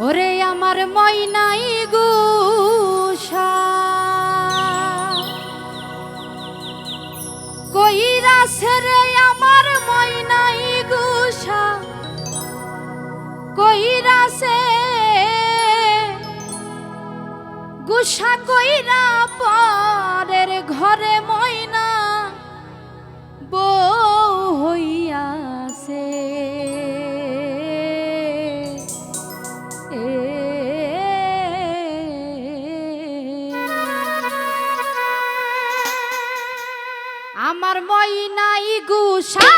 ওরে আমার ময়নাই গুষা কইরাছে রে আমার ময়নাই গুসা কইরাছে গুষা কইরা আমার ময়নাই গুসা